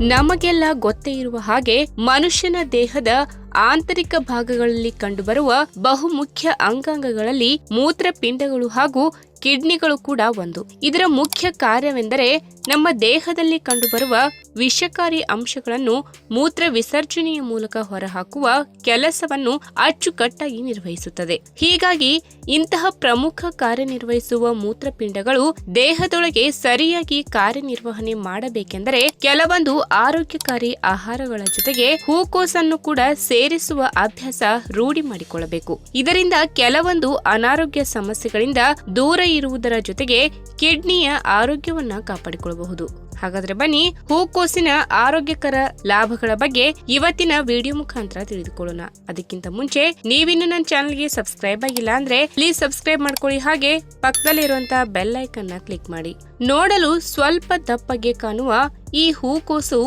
ನಮಗೆಲ್ಲ ಗೊತ್ತೇ ಇರುವ ಹಾಗೆ ಮನುಷ್ಯನ ದೇಹದ ಆಂತರಿಕ ಭಾಗಗಳಲ್ಲಿ ಕಂಡುಬರುವ ಬಹುಮುಖ್ಯ ಅಂಗಾಂಗಗಳಲ್ಲಿ ಮೂತ್ರಪಿಂಡಗಳು ಹಾಗೂ ಕಿಡ್ನಿಗಳು ಕೂಡ ಒಂದು. ಇದರ ಮುಖ್ಯ ಕಾರ್ಯವೆಂದರೆ ನಮ್ಮ ದೇಹದಲ್ಲಿ ಕಂಡುಬರುವ ವಿಷಕಾರಿ ಅಂಶಗಳನ್ನು ಮೂತ್ರ ವಿಸರ್ಜನೆಯ ಮೂಲಕ ಹೊರಹಾಕುವ ಕೆಲಸವನ್ನು ಅಚ್ಚುಕಟ್ಟಾಗಿ ನಿರ್ವಹಿಸುತ್ತದೆ. ಹೀಗಾಗಿ ಇಂತಹ ಪ್ರಮುಖ ಕಾರ್ಯನಿರ್ವಹಿಸುವ ಮೂತ್ರಪಿಂಡಗಳು ದೇಹದೊಳಗೆ ಸರಿಯಾಗಿ ಕಾರ್ಯನಿರ್ವಹಣೆ ಮಾಡಬೇಕೆಂದರೆ ಕೆಲವೊಂದು ಆರೋಗ್ಯಕಾರಿ ಆಹಾರಗಳ ಜೊತೆಗೆ ಹೂಕೋಸನ್ನು ಕೂಡ ಸೇರಿಸುವ ಅಭ್ಯಾಸ ರೂಢಿ ಮಾಡಿಕೊಳ್ಳಬೇಕು. ಇದರಿಂದ ಕೆಲವೊಂದು ಅನಾರೋಗ್ಯ ಸಮಸ್ಯೆಗಳಿಂದ ದೂರ ಇರುವುದರ ಜೊತೆಗೆ ಕಿಡ್ನಿಯ ಆರೋಗ್ಯವನ್ನ ಕಾಪಾಡಿಕೊಳ್ಳಬಹುದು. ಹಾಗಾದ್ರೆ ಬನ್ನಿ ಹೂಕೋಸಿನ ಆರೋಗ್ಯಕರ ಲಾಭಗಳ ಬಗ್ಗೆ ಇವತ್ತಿನ ವಿಡಿಯೋ ಮುಖಾಂತರ ತಿಳಿದುಕೊಳ್ಳೋಣ. ಅದಕ್ಕಿಂತ ಮುಂಚೆ, ನೀವಿನ್ನು ನನ್ನ ಚಾನಲ್ಗೆ ಸಬ್ಸ್ಕ್ರೈಬ್ ಆಗಿಲ್ಲ ಅಂದ್ರೆ ಪ್ಲೀಸ್ ಸಬ್ಸ್ಕ್ರೈಬ್ ಮಾಡ್ಕೊಳ್ಳಿ. ಹಾಗೆ ಪಕ್ಕದಲ್ಲಿರುವಂತಹ ಬೆಲ್ ಐಕನ್ನ ಕ್ಲಿಕ್ ಮಾಡಿ. ನೋಡಲು ಸ್ವಲ್ಪ ದಪ್ಪಗೆ ಕಾಣುವ ಈ ಹೂಕೋಸು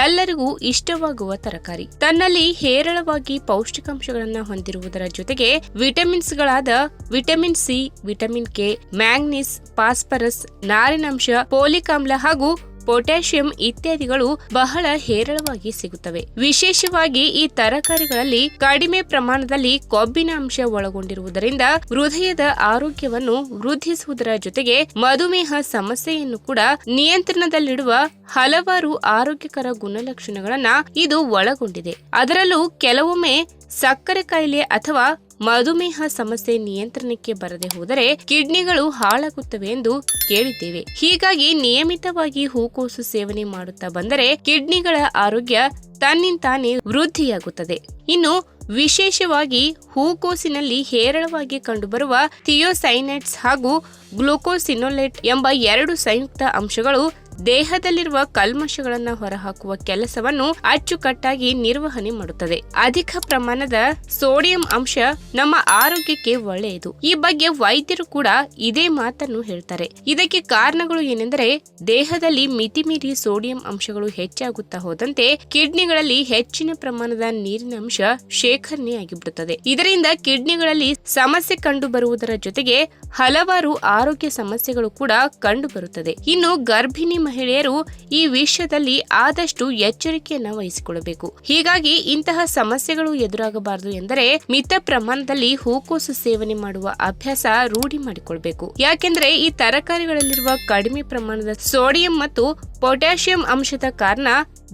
ಎಲ್ಲರಿಗೂ ಇಷ್ಟವಾಗುವ ತರಕಾರಿ. ತನ್ನಲ್ಲಿ ಹೇರಳವಾಗಿ ಪೌಷ್ಟಿಕಾಂಶಗಳನ್ನ ಹೊಂದಿರುವುದರ ಜೊತೆಗೆ ವಿಟಮಿನ್ಸ್ಗಳಾದ vitamin C, vitamin K, manganese phosphorus ನಾರಿನಾಂಶ ಪೋಲಿಕ್ ಆಮ್ಲ ಹಾಗೂ ಪೊಟ್ಯಾಷಿಯಂ ಇತ್ಯಾದಿಗಳು ಬಹಳ ಹೇರಳವಾಗಿ ಸಿಗುತ್ತವೆ. ವಿಶೇಷವಾಗಿ ಈ ತರಕಾರಿಗಳಲ್ಲಿ ಕಡಿಮೆ ಪ್ರಮಾಣದಲ್ಲಿ ಕೊಬ್ಬಿನ ಅಂಶ ಒಳಗೊಂಡಿರುವುದರಿಂದ ಹೃದಯದ ಆರೋಗ್ಯವನ್ನು ವೃದ್ಧಿಸುವುದರ ಜೊತೆಗೆ ಮಧುಮೇಹ ಸಮಸ್ಯೆಯನ್ನು ಕೂಡ ನಿಯಂತ್ರಣದಲ್ಲಿಡುವ ಹಲವಾರು ಆರೋಗ್ಯಕರ ಗುಣಲಕ್ಷಣಗಳನ್ನ ಇದು ಒಳಗೊಂಡಿದೆ. ಅದರಲ್ಲೂ ಕೆಲವೊಮ್ಮೆ ಸಕ್ಕರೆ ಕಾಯಿಲೆ ಅಥವಾ ಮಧುಮೇಹ ಸಮಸ್ಯೆ ನಿಯಂತ್ರಣಕ್ಕೆ ಬರದೆ ಹೋದರೆ ಕಿಡ್ನಿಗಳು ಹಾಳಾಗುತ್ತವೆ ಎಂದು ಕೇಳಿದ್ದೇವೆ. ಹೀಗಾಗಿ ನಿಯಮಿತವಾಗಿ ಹೂಕೋಸು ಸೇವನೆ ಮಾಡುತ್ತಾ ಬಂದರೆ ಕಿಡ್ನಿಗಳ ಆರೋಗ್ಯ ತನ್ನಿಂತಾನೇ ವೃದ್ಧಿಯಾಗುತ್ತದೆ. ಇನ್ನು ವಿಶೇಷವಾಗಿ ಹೂಕೋಸಿನಲ್ಲಿ ಹೇರಳವಾಗಿ ಕಂಡುಬರುವ ಥಿಯೋಸೈನೈಟ್ಸ್ ಹಾಗೂ ಗ್ಲೂಕೋಸಿನೋಲೇಟ್ ಎಂಬ ಎರಡು ಸಂಯುಕ್ತ ಅಂಶಗಳು ದೇಹದಲ್ಲಿರುವ ಕಲ್ಮಶಗಳನ್ನು ಹೊರಹಾಕುವ ಕೆಲಸವನ್ನು ಅಚ್ಚುಕಟ್ಟಾಗಿ ನಿರ್ವಹಣೆ ಮಾಡುತ್ತದೆ. ಅಧಿಕ ಪ್ರಮಾಣದ ಸೋಡಿಯಂ ಅಂಶ ನಮ್ಮ ಆರೋಗ್ಯಕ್ಕೆ ಒಳ್ಳೆಯದು. ಈ ಬಗ್ಗೆ ವೈದ್ಯರು ಕೂಡ ಇದೇ ಮಾತನ್ನು ಹೇಳ್ತಾರೆ. ಇದಕ್ಕೆ ಕಾರಣಗಳು ಏನೆಂದರೆ, ದೇಹದಲ್ಲಿ ಮಿತಿಮೀರಿ ಸೋಡಿಯಂ ಅಂಶಗಳು ಹೆಚ್ಚಾಗುತ್ತಾ ಹೋದಂತೆ ಕಿಡ್ನಿಗಳಲ್ಲಿ ಹೆಚ್ಚಿನ ಪ್ರಮಾಣದ ನೀರಿನ ಅಂಶ ಶೇಖರಣೆಯಾಗಿಬಿಡುತ್ತದೆ ಇದರಿಂದ ಕಿಡ್ನಿಗಳಲ್ಲಿ ಸಮಸ್ಯೆ ಕಂಡು ಬರುವುದರ ಜೊತೆಗೆ ಹಲವಾರು ಆರೋಗ್ಯ ಸಮಸ್ಯೆಗಳು ಕೂಡ ಕಂಡು ಬರುತ್ತದೆ ಇನ್ನು ಗರ್ಭಿಣಿ ಮಹಿಳೆಯರು ಈ ವಿಷಯದಲ್ಲಿ ಆದಷ್ಟು ಎಚ್ಚರಿಕೆಯನ್ನು ವಹಿಸಿಕೊಳ್ಳಬೇಕು. ಹೀಗಾಗಿ ಇಂತಹ ಸಮಸ್ಯೆಗಳು ಎದುರಾಗಬಾರದು ಎಂದರೆ ಮಿತ ಪ್ರಮಾಣದಲ್ಲಿ ಹೂಕೋಸು ಸೇವನೆ ಮಾಡುವ ಅಭ್ಯಾಸ ರೂಢಿ ಮಾಡಿಕೊಳ್ಬೇಕು. ಯಾಕೆಂದ್ರೆ ಈ ತರಕಾರಿಗಳಲ್ಲಿರುವ ಕಡಿಮೆ ಪ್ರಮಾಣದ ಸೋಡಿಯಂ ಮತ್ತು ಪೊಟ್ಯಾಷಿಯಂ ಅಂಶದ ಕಾರಣ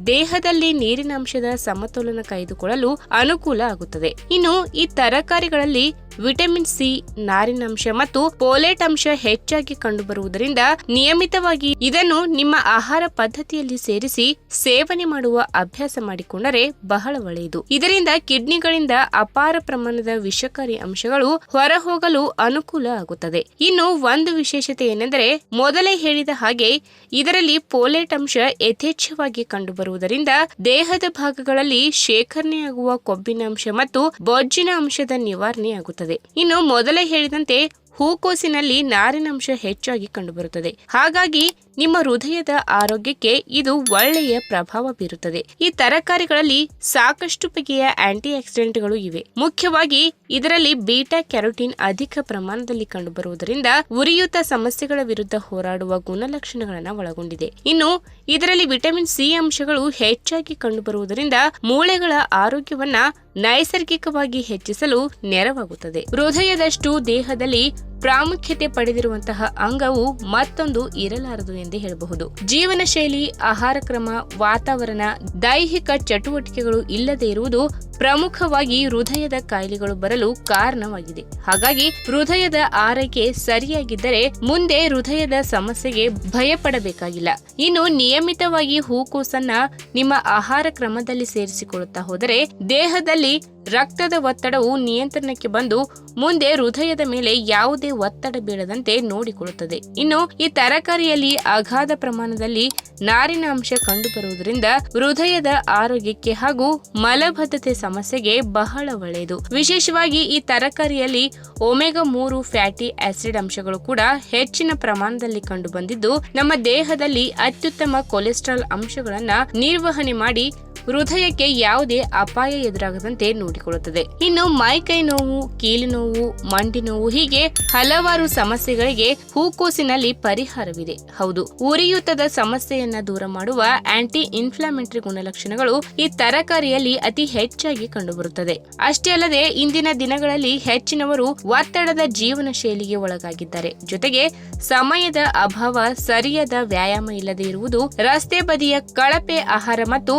ದೇಹದಲ್ಲಿ ನೀರಿನ ಅಂಶದ ಸಮತೋಲನ ಕಾಯ್ದುಕೊಳ್ಳಲು ಅನುಕೂಲ ಆಗುತ್ತದೆ. ಇನ್ನು ಈ ತರಕಾರಿಗಳಲ್ಲಿ ವಿಟಮಿನ್ ಸಿ ನಾರಿನಂಶ ಮತ್ತು ಪೋಲೇಟ್ ಅಂಶ ಹೆಚ್ಚಾಗಿ ಕಂಡುಬರುವುದರಿಂದ ನಿಯಮಿತವಾಗಿ ಇದನ್ನು ನಿಮ್ಮ ಆಹಾರ ಪದ್ಧತಿಯಲ್ಲಿ ಸೇರಿಸಿ ಸೇವನೆ ಮಾಡುವ ಅಭ್ಯಾಸ ಮಾಡಿಕೊಂಡರೆ ಬಹಳ ಒಳ್ಳೆಯದು. ಇದರಿಂದ ಕಿಡ್ನಿಗಳಿಂದ ಅಪಾರ ಪ್ರಮಾಣದ ವಿಷಕಾರಿ ಅಂಶಗಳು ಹೊರಹೋಗಲು ಅನುಕೂಲ ಆಗುತ್ತದೆ. ಇನ್ನು ಒಂದು ವಿಶೇಷತೆ ಏನೆಂದರೆ ಮೊದಲೇ ಹೇಳಿದ ಹಾಗೆ ಇದರಲ್ಲಿ ಪೋಲೇಟ್ ಅಂಶ ಯಥೇಚ್ಛವಾಗಿ ಕಂಡುಬರುವುದರಿಂದ ದೇಹದ ಭಾಗಗಳಲ್ಲಿ ಶೇಖರಣೆಯಾಗುವ ಕೊಬ್ಬಿನ ಅಂಶ ಮತ್ತು ಬೊಜ್ಜಿನ ಅಂಶದ ನಿವಾರಣೆಯಾಗುತ್ತದೆ. ಇನ್ನು ಮೊದಲೇ ಹೇಳಿದಂತೆ ಹೂಕೋಸಿನಲ್ಲಿ ನಾರಿನಂಶ ಹೆಚ್ಚಾಗಿ ಕಂಡುಬರುತ್ತದೆ. ಹಾಗಾಗಿ ನಿಮ್ಮ ಹೃದಯದ ಆರೋಗ್ಯಕ್ಕೆ ಇದು ಒಳ್ಳೆಯ ಪ್ರಭಾವ ಬೀರುತ್ತದೆ. ಈ ತರಕಾರಿಗಳಲ್ಲಿ ಸಾಕಷ್ಟು ಬಗೆಯ ಆಂಟಿ ಆಕ್ಸಿಡೆಂಟ್ಗಳು ಇವೆ. ಮುಖ್ಯವಾಗಿ ಇದರಲ್ಲಿ ಬೀಟಾ ಕ್ಯಾರೋಟಿನ್ ಅಧಿಕ ಪ್ರಮಾಣದಲ್ಲಿ ಕಂಡುಬರುವುದರಿಂದ ಉರಿಯೂತ ಸಮಸ್ಯೆಗಳ ವಿರುದ್ಧ ಹೋರಾಡುವ ಗುಣಲಕ್ಷಣಗಳನ್ನು ಒಳಗೊಂಡಿದೆ. ಇನ್ನು ಇದರಲ್ಲಿ ವಿಟಮಿನ್ ಸಿ ಅಂಶಗಳು ಹೆಚ್ಚಾಗಿ ಕಂಡುಬರುವುದರಿಂದ ಮೂಳೆಗಳ ಆರೋಗ್ಯವನ್ನ ನೈಸರ್ಗಿಕವಾಗಿ ಹೆಚ್ಚಿಸಲು ನೆರವಾಗುತ್ತದೆ. ಹೃದಯದಷ್ಟು ದೇಹದಲ್ಲಿ ಪ್ರಾಮುಖ್ಯತೆ ಪಡೆದಿರುವಂತಹ ಅಂಗವು ಮತ್ತೊಂದು ಇರಲಾರದು ಎಂದು ಹೇಳಬಹುದು. ಜೀವನ ಶೈಲಿ ಆಹಾರ ಕ್ರಮ, ವಾತಾವರಣ, ದೈಹಿಕ ಚಟುವಟಿಕೆಗಳು ಇಲ್ಲದೆ ಇರುವುದು ಪ್ರಮುಖವಾಗಿ ಹೃದಯದ ಕಾಯಿಲೆಗಳು ಬರಲು ಕಾರಣವಾಗಿದೆ. ಹಾಗಾಗಿ ಹೃದಯದ ಆರೈಕೆ ಸರಿಯಾಗಿದ್ದರೆ ಮುಂದೆ ಹೃದಯದ ಸಮಸ್ಯೆಗೆ ಭಯಪಡಬೇಕಾಗಿಲ್ಲ. ಇನ್ನು ನಿಯಮಿತವಾಗಿ ಹೂಕೋಸನ್ನ ನಿಮ್ಮ ಆಹಾರ ಕ್ರಮದಲ್ಲಿ ಸೇರಿಸಿಕೊಳ್ಳುತ್ತಾ ಹೋದರೆ ದೇಹದಲ್ಲಿ ರಕ್ತದ ಒತ್ತಡವು ನಿಯಂತ್ರಣಕ್ಕೆ ಬಂದು ಮುಂದೆ ಹೃದಯದ ಮೇಲೆ ಯಾವುದೇ ಒತ್ತಡ ಬೀಳದಂತೆ ನೋಡಿಕೊಳ್ಳುತ್ತದೆ. ಇನ್ನು ಈ ತರಕಾರಿಯಲ್ಲಿ ಅಗಾಧ ಪ್ರಮಾಣದಲ್ಲಿ ನಾರಿನ ಅಂಶ ಕಂಡುಬರುವುದರಿಂದ ಹೃದಯದ ಆರೋಗ್ಯಕ್ಕೆ ಹಾಗೂ ಮಲಬದ್ಧತೆ ಸಮಸ್ಯೆಗೆ ಬಹಳ ಒಳ್ಳೆಯದು. ವಿಶೇಷವಾಗಿ ಈ ತರಕಾರಿಯಲ್ಲಿ ಒಮೆಗಾ ಮೂರು ಫ್ಯಾಟಿ ಆಸಿಡ್ ಅಂಶಗಳು ಕೂಡ ಹೆಚ್ಚಿನ ಪ್ರಮಾಣದಲ್ಲಿ ಕಂಡುಬಂದಿದ್ದು, ನಮ್ಮ ದೇಹದಲ್ಲಿ ಅತ್ಯುತ್ತಮ ಕೊಲೆಸ್ಟ್ರಾಲ್ ಅಂಶಗಳನ್ನ ನಿರ್ವಹಣೆ ಮಾಡಿ ಹೃದಯಕ್ಕೆ ಯಾವುದೇ ಅಪಾಯ ಎದುರಾಗದಂತೆ ನೋಡಿಕೊಳ್ಳುತ್ತದೆ. ಇನ್ನು ಮೈಕೈ ನೋವು ಕೀಲು ನೋವು ಮಂಡಿ ನೋವು ಹೀಗೆ ಹಲವಾರು ಸಮಸ್ಯೆಗಳಿಗೆ ಹೂಕೋಸಿನಲ್ಲಿ ಪರಿಹಾರವಿದೆ. ಹೌದು, ಉರಿಯೂತದ ಸಮಸ್ಯೆಯನ್ನ ದೂರ ಮಾಡುವ ಆಂಟಿ ಇನ್ಫ್ಲಾಮೆಂಟರಿ ಗುಣಲಕ್ಷಣಗಳು ಈ ತರಕಾರಿಯಲ್ಲಿ ಅತಿ ಹೆಚ್ಚಾಗಿ ಕಂಡುಬರುತ್ತದೆ. ಅಷ್ಟೇ ಅಲ್ಲದೆ ಇಂದಿನ ದಿನಗಳಲ್ಲಿ ಹೆಚ್ಚಿನವರು ಒತ್ತಡದ ಜೀವನ ಶೈಲಿಗೆ ಒಳಗಾಗಿದ್ದಾರೆ. ಜೊತೆಗೆ ಸಮಯದ ಅಭಾವ, ಸರಿಯಾದ ವ್ಯಾಯಾಮ ಇಲ್ಲದೆ ಇರುವುದು ರಸ್ತೆ ಬದಿಯ ಕಳಪೆ ಆಹಾರ ಮತ್ತು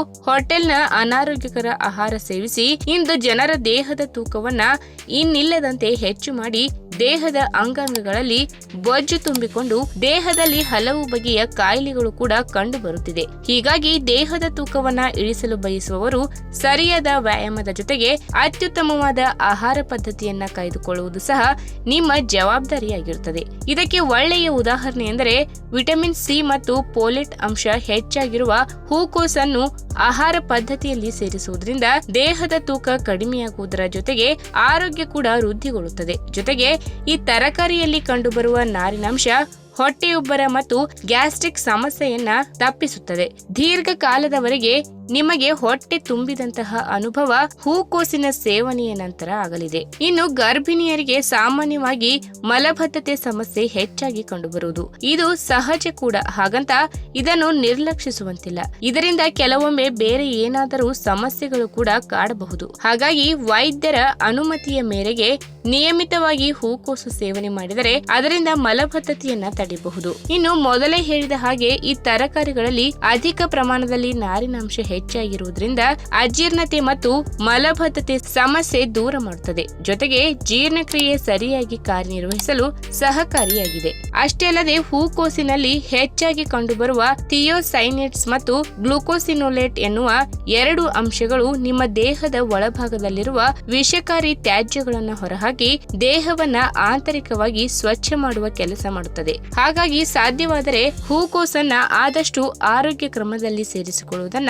ಹೋಟೆಲ್ನ ಅನಾರೋಗ್ಯಕರ ಆಹಾರ ಸೇವಿಸಿ ಇಂದು ಜನರ ದೇಹದ ತೂಕವನ್ನ ಇನ್ನಿಲ್ಲದಂತೆ ಹೆಚ್ಚು ಮಾಡಿ ದೇಹದ ಅಂಗಾಂಗಗಳಲ್ಲಿ ಬೊಜ್ಜು ತುಂಬಿಕೊಂಡು ದೇಹದಲ್ಲಿ ಹಲವು ಬಗೆಯ ಕಾಯಿಲೆಗಳು ಕೂಡ ಕಂಡು ಬರುತ್ತಿದೆ ಹೀಗಾಗಿ ದೇಹದ ತೂಕವನ್ನ ಇಳಿಸಲು ಬಯಸುವವರು ಸರಿಯಾದ ವ್ಯಾಯಾಮದ ಜೊತೆಗೆ ಅತ್ಯುತ್ತಮವಾದ ಆಹಾರ ಪದ್ಧತಿಯನ್ನ ಕಾಯ್ದುಕೊಳ್ಳುವುದು ಸಹ ನಿಮ್ಮ ಜವಾಬ್ದಾರಿಯಾಗಿರುತ್ತದೆ. ಇದಕ್ಕೆ ಒಳ್ಳೆಯ ಉದಾಹರಣೆ ಎಂದರೆ ವಿಟಮಿನ್ ಸಿ ಮತ್ತು ಪೋಲೆಟ್ ಅಂಶ ಹೆಚ್ಚಾಗಿರುವ ಹೂಕೋಸನ್ನು ಆಹಾರ ಪದ್ಧತಿಯಲ್ಲಿ ಸೇರಿಸುವುದರಿಂದ ದೇಹದ ತೂಕ ಕಡಿಮೆಯಾಗುವುದರ ಜೊತೆಗೆ ಆರೋಗ್ಯ ಕೂಡ ವೃದ್ಧಿಗೊಳ್ಳುತ್ತದೆ. ಜೊತೆಗೆ ಈ ತರಕಾರಿಯಲ್ಲಿ ಕಂಡುಬರುವ ನಾರಿನಾಂಶ ಹೊಟ್ಟೆಯುಬ್ಬರ ಮತ್ತು ಗ್ಯಾಸ್ಟ್ರಿಕ್ ಸಮಸ್ಯೆಯನ್ನ ತಪ್ಪಿಸುತ್ತದೆ. ದೀರ್ಘಕಾಲದವರೆಗೆ ನಿಮಗೆ ಹೊಟ್ಟೆ ತುಂಬಿದಂತಹ ಅನುಭವ ಹೂಕೋಸಿನ ಸೇವನೆಯ ನಂತರ ಆಗಲಿದೆ. ಇನ್ನು ಗರ್ಭಿಣಿಯರಿಗೆ ಸಾಮಾನ್ಯವಾಗಿ ಮಲಬದ್ಧತೆ ಸಮಸ್ಯೆ ಹೆಚ್ಚಾಗಿ ಕಂಡುಬರುವುದು. ಇದು ಸಹಜ ಕೂಡ. ಹಾಗಂತ ಇದನ್ನು ನಿರ್ಲಕ್ಷಿಸುವಂತಿಲ್ಲ. ಇದರಿಂದ ಕೆಲವೊಮ್ಮೆ ಬೇರೆ ಏನಾದರೂ ಸಮಸ್ಯೆಗಳು ಕೂಡ ಕಾಡಬಹುದು. ಹಾಗಾಗಿ ವೈದ್ಯರ ಅನುಮತಿಯ ಮೇರೆಗೆ ನಿಯಮಿತವಾಗಿ ಹೂಕೋಸು ಸೇವನೆ ಮಾಡಿದರೆ ಅದರಿಂದ ಮಲಬದ್ಧತೆಯನ್ನ ತಡೆಯಬಹುದು. ಇನ್ನು ಮೊದಲೇ ಹೇಳಿದ ಹಾಗೆ ಈ ತರಕಾರಿಗಳಲ್ಲಿ ಅಧಿಕ ಪ್ರಮಾಣದಲ್ಲಿ ನಾರಿನಾಂಶ ಹೆಚ್ಚಾಗಿರುವುದರಿಂದ ಅಜೀರ್ಣತೆ ಮತ್ತು ಮಲಬದ್ಧತೆ ಸಮಸ್ಯೆ ದೂರ ಮಾಡುತ್ತದೆ. ಜೊತೆಗೆ ಜೀರ್ಣಕ್ರಿಯೆ ಸರಿಯಾಗಿ ಕಾರ್ಯನಿರ್ವಹಿಸಲು ಸಹಕಾರಿಯಾಗಿದೆ. ಅಷ್ಟೇ ಅಲ್ಲದೆ ಹೂಕೋಸಿನಲ್ಲಿ ಹೆಚ್ಚಾಗಿ ಕಂಡುಬರುವ ಥಿಯೋಸೈನೇಟ್ಸ್ ಮತ್ತು ಗ್ಲೂಕೋಸಿನೋಲೇಟ್ ಎನ್ನುವ ಎರಡು ಅಂಶಗಳು ನಿಮ್ಮ ದೇಹದ ಒಳಭಾಗದಲ್ಲಿರುವ ವಿಷಕಾರಿ ತ್ಯಾಜ್ಯಗಳನ್ನು ಹೊರಹಾಕಿ ದೇಹವನ್ನ ಆಂತರಿಕವಾಗಿ ಸ್ವಚ್ಛ ಮಾಡುವ ಕೆಲಸ ಮಾಡುತ್ತದೆ. ಹಾಗಾಗಿ ಸಾಧ್ಯವಾದರೆ ಹೂಕೋಸನ್ನ ಆದಷ್ಟು ಆರೋಗ್ಯ ಕ್ರಮದಲ್ಲಿ ಸೇರಿಸಿಕೊಳ್ಳುವುದನ್ನ